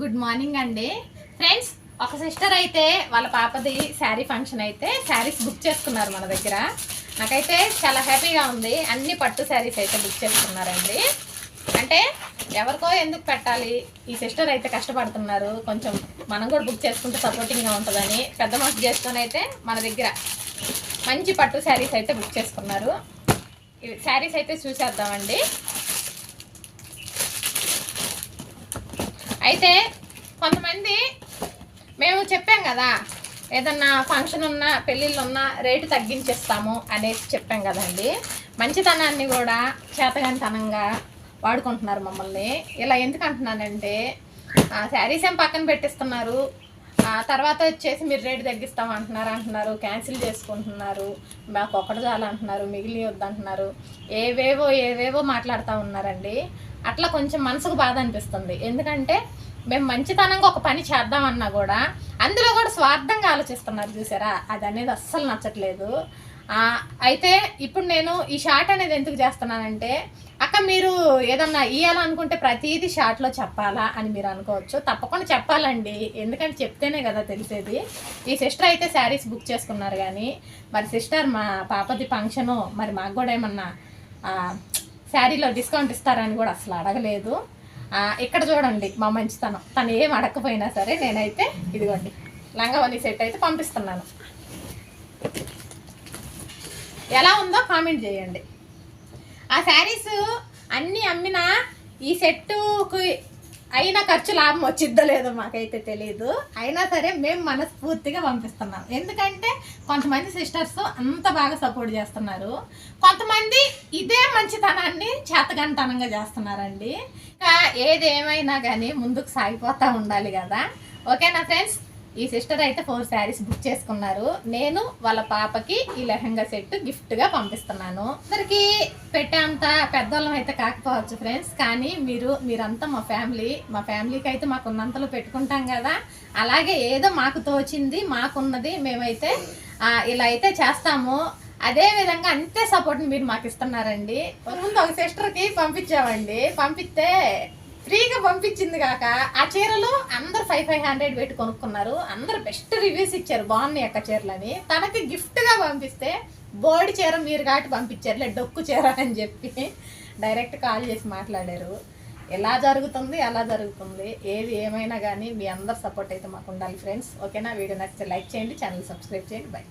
Good morning అండి. Friends ఒక sister అయితే వాళ్ళ పాపది శారీ ఫంక్షన్ అయితే శారీస్ బుక్ చేసుకున్నారు మన దగ్గర. నాకైతే చాలా హ్యాపీగా ఉంది. అన్ని పట్టు శారీస్ అయితే బుక్ చేసుకున్నారండి. అంటే ఎవరికో ఎందుకు పెట్టాలి? ఈ సిస్టర్ అయితే కష్టపడుతున్నారు. కొంచెం మనం కూడా బుక్ చేసుకుంటే సపోర్టింగ్గా ఉంటుందని పెద్ద మనసు చేసుకొని అయితే మన దగ్గర మంచి పట్టు శారీస్ అయితే బుక్ చేసుకున్నారు. ఇవి శారీస్ అయితే చూసేద్దామండి. అయితే కొంతమంది మేము చెప్పాం కదా ఏదన్నా ఫంక్షన్ ఉన్నా పెళ్ళిళ్ళు ఉన్నా రేటు తగ్గించేస్తాము అనేసి చెప్పాం కదండి. మంచితనాన్ని కూడా చేతగానితనంగా వాడుకుంటున్నారు మమ్మల్ని. ఇలా ఎందుకు అంటున్నానంటే శారీస్ ఏం పక్కన పెట్టిస్తున్నారు తర్వాత వచ్చేసి మీరు రేటు తగ్గిస్తాం అంటున్నారు అంటున్నారు క్యాన్సిల్ చేసుకుంటున్నారు మాకు ఒకటి చాలు అంటున్నారు మిగిలి వద్దంటున్నారు ఏవేవో ఏవేవో మాట్లాడుతూ ఉన్నారండి. అట్లా కొంచెం మనసుకు బాధ అనిపిస్తుంది. ఎందుకంటే మేము మంచితనంగా ఒక పని చేద్దామన్నా కూడా అందులో కూడా స్వార్థంగా ఆలోచిస్తున్నారు చూసారా? అది అనేది అస్సలు నచ్చట్లేదు. అయితే ఇప్పుడు నేను ఈ షార్ట్ అనేది ఎందుకు చేస్తున్నానంటే అక్క మీరు ఏదన్నా ఇవ్వాలనుకుంటే ప్రతిదీ షార్ట్లో చెప్పాలా అని మీరు అనుకోవచ్చు. తప్పకుండా చెప్పాలండి. ఎందుకంటే చెప్తేనే కదా తెలిసేది. ఈ సిస్టర్ అయితే శారీస్ బుక్ చేసుకున్నారు కానీ మరి సిస్టర్ మా పాపది ఫంక్షను మరి మాకు కూడా ఏమన్నా శారీలో డిస్కౌంట్ ఇస్తారని కూడా అసలు అడగలేదు. ఇక్కడ చూడండి మా మంచితనం. తను ఏం అడగకపోయినా సరే నేనైతే ఇదిగోండి లంగావని సెట్ అయితే పంపిస్తున్నాను. ఎలా ఉందో కామెంట్ చేయండి. ఆ శారీస్ అన్నీ అమ్మినా ఈ సెట్టుకి అయినా ఖర్చు లాభం వచ్చిద్దో లేదో మాకైతే తెలియదు అయినా సరే మేము మనస్ఫూర్తిగా పంపిస్తున్నాం. ఎందుకంటే కొంతమంది సిస్టర్స్ అంత బాగా సపోర్ట్ చేస్తున్నారు. కొంతమంది ఇదే మంచితనాన్ని చేతగంతనంగా చేస్తున్నారండి. ఇంకా ఏది ఏమైనా కానీ ముందుకు సాగిపోతూ ఉండాలి కదా. ఓకేనా ఫ్రెండ్స్? ఈ సిస్టర్ అయితే ఫోర్ శారీస్ బుక్ చేసుకున్నారు. నేను వాళ్ళ పాపకి ఈ లెహంగా సెట్ గిఫ్ట్గా పంపిస్తున్నాను. అందరికి పెట్టేంత పెద్దవాళ్ళం అయితే కాకపోవచ్చు ఫ్రెండ్స్ కానీ మీరు మీరంతా మా ఫ్యామిలీ మా ఫ్యామిలీకి అయితే మాకు ఉన్నంతలో పెట్టుకుంటాం కదా. అలాగే ఏదో మాకు తోచింది మాకున్నది మేమైతే ఇలా అయితే చేస్తాము. అదే విధంగా అంతే సపోర్ట్ మీరు మాకు ఇస్తున్నారండి ముందు ఒక సిస్టర్కి పంపించామండి. పంపిస్తే ఫ్రీగా పంపించింది కాక ఆ చీరలు అందరు ఫైవ్ ఫైవ్ హండ్రెడ్ పెట్టి కొనుక్కున్నారు. అందరు బెస్ట్ రివ్యూస్ ఇచ్చారు. బాగున్నాయి అక్క చీరలని తనకి గిఫ్ట్గా పంపిస్తే బోడి చీర మీరు కాబట్టి పంపించారులే డొక్కు చీర అని చెప్పి డైరెక్ట్ కాల్ చేసి మాట్లాడారు. ఎలా జరుగుతుంది ఎలా జరుగుతుంది. ఏది ఏమైనా కానీ మీ అందరు సపోర్ట్ అయితే మాకు ఉండాలి ఫ్రెండ్స్ ఓకేనా వీడియో నచ్చితే లైక్ చేయండి ఛానల్ సబ్స్క్రైబ్ చేయండి. బై